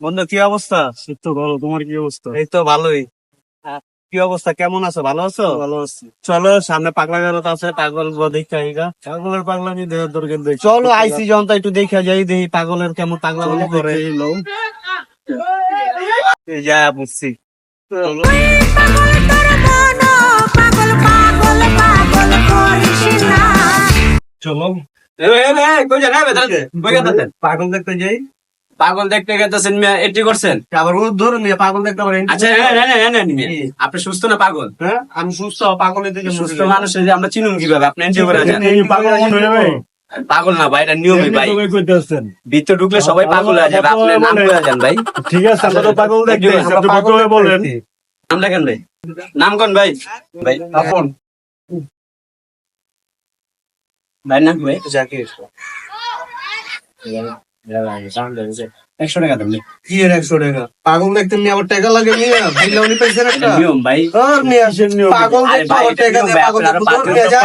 বন্ধু কি অবস্থা? তো ভালো তোমার কি অবস্থা? এই তো ভালোই। কি অবস্থা? কেমন আছো? ভালো আছো? ভালো আছি। চলো সামনে পাগলা গেলত আছে পাগল দেখা পাগলের পাগলামি দেহ দরকার দেখ চলো আইসি জনতা একটু দেখা যাই দেখি পাগলের কেমন পাগলা করে। যা বুঝছি। চলো। পাগল দেখতে যাই। পাগল দেখতে গেতেছেন মিয়া এটি করছেন? আবার ও ধরুন নিয়ে পাগল দেখতে পারেন আচ্ছা হ্যাঁ, হ্যাঁ, হ্যাঁ, হ্যাঁ, মিয়া। আপনি সুস্থ না পাগল? হ্যাঁ আমি সুস্থ পাগলের দিকে সুস্থ মানুষ যে আমরা চিনুন কীভাবে? আপনি এনজিও করে আছেন এই পাগল যাবে। পাগল না ভাই এটা নিয়মই ভাই। ভিতরে ঢুকলে সবাই পাগল হয়ে যাবে আপনি নাম করে যান ভাই। ঠিক আছে আমরা তো পাগল দেখতে আপনি ভদ্র হয়ে বলেন। নাম দেখেন ভাই। নাম কোন ভাই? ভাই আপন ভাই নাম ভাই? জাকির। একশো টাকা দেন কি এর একশো টাকা? পাগল দেখতে নিয়ে আবার টাকা লাগে নিয়ে? বিল্লা উনি পেয়েছেন একটা? নিয়ম ভাই। আর নিয়ে নিয়ম? পাগল টাকা দিয়ে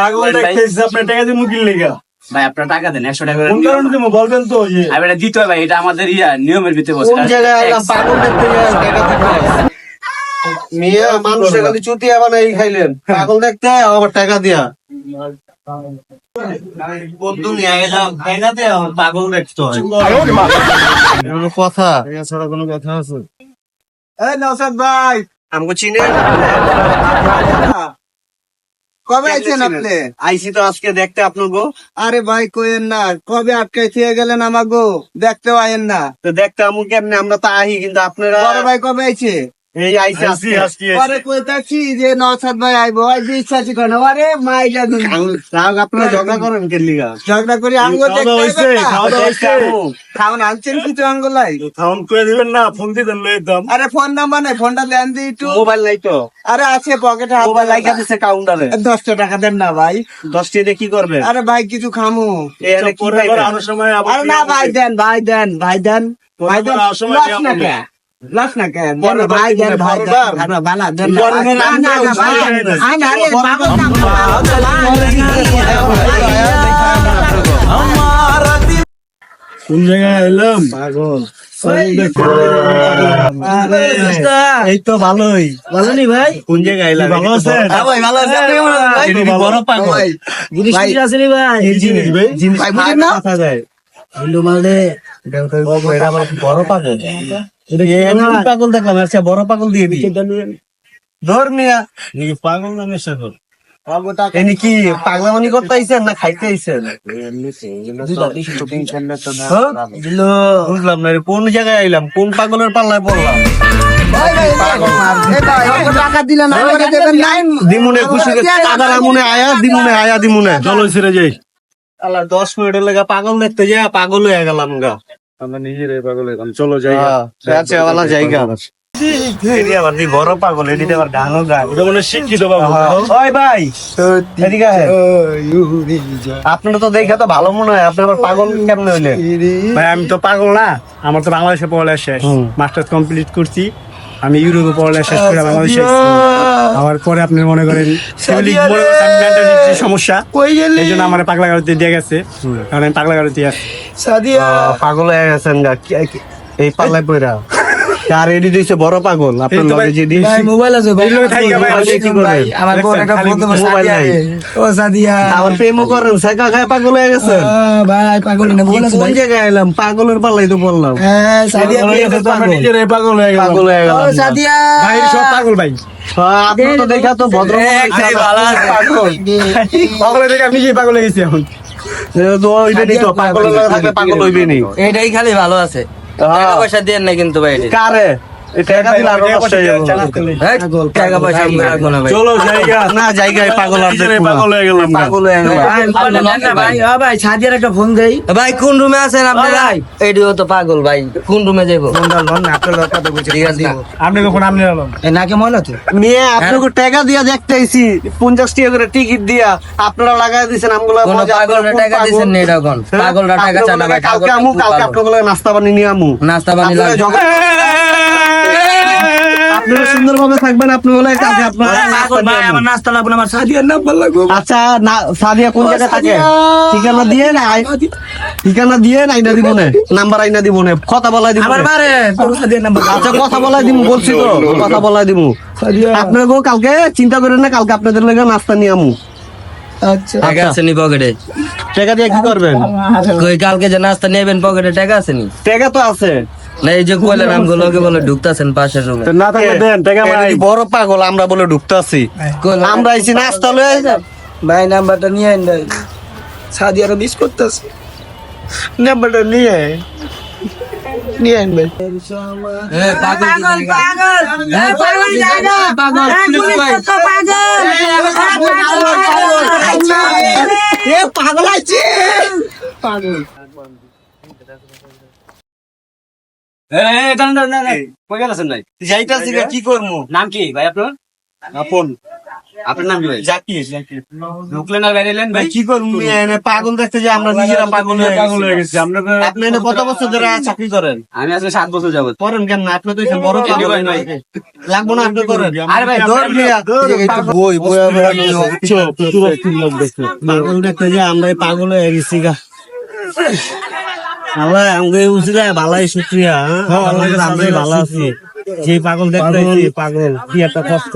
পাগল দেখতে আপনার টাকা দিয়ে মুকিল লেগা। ভাই আপনার টাকা দেন একশো টাকা কোন কারণে তুমি বলবেন তো আমি এটা দিতে হয় ভাই এটা আমাদের ইয়া নিয়মের ভিতরে বসে কোন জায়গায় পাগল দেখতে নিয়ে মেয়ে মানুষের খালি চুতিয়া বানাই খাইলেন। পাগল দেখতে আবার টাকা দিয়া। কথা কোনো কথা আছে এই নৌসাদ ভাই। আমাকে চিনে কবে আইছেন আপনি? আইসি তো আজকে দেখতে আপনার গো আরে ভাই কইেন না কবে আটকে থিয়ে গেলেন আমাগো? দেখতেও আইন না। তো দেখতে আমু কেমনে? আমরা তো আহি কিন্তু আপনারা বড় ভাই কবে আইছে? এই আইসি আজকে পরে কইতাছি যে নসাদ ভাই আইবো আই যে ইচ্ছা আরে মাইলা দুন তাও আপনারা ঝগড়া করেন কে লিগা? ঝগড়া করি আঙ্গুল খাওয়া দাওয়া খাওয়া দাওয়া হয়েছে খাওন আনছেন কিছু আঙ্গুলাই? ফোন করে দিবেন না ফোন দিতেন লয়ে দিতাম আরে ফোন নাম্বার নাই ফোনটা দেন দি একটু। মোবাইল নাই তো। আরে আছে পকেটে হাত মোবাইল লাইকা দিছে কাউন্টারে দশটা টাকা দেন না ভাই। টাকা কি করবে? আরে ভাই কিছু খামু। কি আরও সময় আরে না ভাই দেন ভাই দেন ভাই দেন ভাই দেন। আসলে লস না কে লস না কে দেন পরে ভাই দেন ভাই দেন বার। বালা দেন না না না, না না ভাই আই না রে পাগল না কোন জায়গায় এলাম পাগল এই তো ভালোই ভালো নি ভাই কোন জায়গায় এলাম ভালো? হ্যাঁ ভাই ভালো আছে বড় পাগল জিনিস আছে নি ভাই জিনিস ভাই বুঝেন না? যায় হিন্দু মালদে বড় পাগল। এমন পাগল দেখলাম আচ্ছা বড় পাগল দিয়ে দি ধর মিয়া পাগল না নেশা কর এনি কি পাগলামানি করতে আইছেন না খাইতে আইছেন হ্যাঁ? বুঝলাম না কোন জায়গায় আইলাম? কোন পাগলের পাল্লায় পড়লাম? দিমুনে খুশি টাকার আয়া দিমুনে আয়া দিমুনে। চলো ছেড়ে যাই। আল্লাহ দশ মিনিটের লেগে পাগল দেখতে যা পাগল হয়ে গেলাম গা। আমরা নিজেরাই পাগল এখন চলো যাই আছে ওয়ালা জায়গা এটি আবার দি বড় পাগল এদিকে আবার গানও গায় এটা মানে শিক্ষিত পাগল ভাই আপনারা তো দেখে তো ভালো মনে হয় আপনার পাগল কেমন হইলেন? ভাই আমি তো পাগল না আমার তো বাংলাদেশে পড়ালেখা শেষ। হুম। মাস্টার্স কমপ্লিট করছি। আমি ইউরোপে পড়ালেখা শেষ করে বাংলাদেশে আবার পরে আপনি মনে করেন মনে করেন সমস্যা কই গেলি? এই জন্য আমার পাগলা গাড়িতে দিয়ে গেছে। কারণ আমি পাগলা গাড়িতে সাদিয়া। পাগল হয়ে গেছেন এই পাল্লায় পড়া আর এডি দিছে বড় পাগল। আপনার লগে যে দিয়েছি। ভাই মোবাইল আছে ভাই। এগুলো থাইকা ভাই, কি করে? আমার বোন একটা দেবো মোবাইল নাই। ও সাদিয়া। আবার প্রেমও করেন সাইকা খায় পাগল হয়ে আহ, ভাই পাগল না মোবাইল আছে কোন জায়গায় এলাম? পাগলের পাল্লাই তো বললাম। হ্যাঁ সাদিয়া পাগল হয়ে গেছে আমরা পাগল? হয়ে গেলাম। পাগল হয়ে ও সাদিয়া। ভাই সব পাগল ভাই। হ্যাঁ, আপনার তো দেখা তো ভদ্র পাগল। পাগলের থেকে আমি নিজেই পাগল হয়ে গেছি এখন। তো হইবেনি তো পাগল থাকলে পাগল হইবেনি এটাই খালি ভালো আছে। টাকা পয়সা দেন না কিন্তু ভাই। কারে হয়ে। হ্যাঁ, ভাই হয়ে হয়ে কোন রুমে আছেন আপনারা তো পাগল ভাই কোন রুমে যাব নাকে ময়লা তো মেয়ে আপনাকে টাকা দিয়া দেখতে আইছি পঞ্চাশ টাকা করে টিকিট দিয়া আপনারা লাগাই দিয়েছেন আমগুলা কোন মজা, পাগলরা আপনারা কোন টাকা পাগল? দিছেন না এটা হ্যাঁ? পাগলরা টাকা চান কালকে আমু কালকে আপনার নাস্তা পানি নিয়ে আমু নাস্তা পানি আপনারা লাগবে ঝগড়া- আপনারা সুন্দরভাবে থাকবেন আপনি বলে কালকে আপনার নাস্তা নিয়ে আসবেন। আমার নাস্তা লাগবে আমার সাদিয়ার নাম্বার লাগবে। আচ্ছা না সাদিয়া কোন জায়গায় থাকে? ঠিকানা দিয়ে না ঠিকানা দিয়ে আইনা দিব না? নাম্বার আইনা দিব না কথা বলাই দিব আমার বারে তোর সাদিয়ার নাম্বার আচ্ছা কথা বলাই দিব বলছি তো কথা বলাই দিব। কালকে চিন্তা করেন না কালকে আপনাদের লেগে নাস্তা নিয়ে আমু। আচ্ছা। টাকা আছে নি পকেটে? টাকা দিয়ে কি করবেন? কই কালকে যে নাস্তা নেবেন পকেটে টাকা আছে নি? টাকা তো আছে। না এই যে কইলেন আমগো লগে বলে ঢুকতাছেন পাশের রুমে না থাকলে দেন টাকা ভাই বড় পাগল আমরা বলে ঢুকতাছি আমরা আইছি নাস্তা লয়ে ভাই নাম্বারটা নিয়ে আইন ভাই মিস করতেছে নাম্বারটা নিয়ে আইন ভাই পাগল পাগল পাগল পাগল পাগল কি করমু? নাম কি ভাই আপনার? আপন। আপনার নাম কি ভাই? ঢুকলেন আর ভাই? কি করমু? এনে পাগল দেখতে যে আমরা নিজেরা পাগল হয়ে পাগল হয়ে গেছি আমরা আপনি কত বছর ধরে চাকরি করেন? আমি আসলে সাত বছর যাবত। করেন কেন না? আপনি তো বড় পাগল ভাই? লাগবো না আপনি করেন। আরে ভাই দৌড় মিয়া বই বই পাগল দেখতে যে আমরা পাগল হয়ে গেছি গা। আল্লাহ আমাকে বুঝলে ভালাই শুক্রিয়া হ্যাঁ? ভালো আছি। যে পাগল দেখতে পাগল। কি একটা কষ্ট।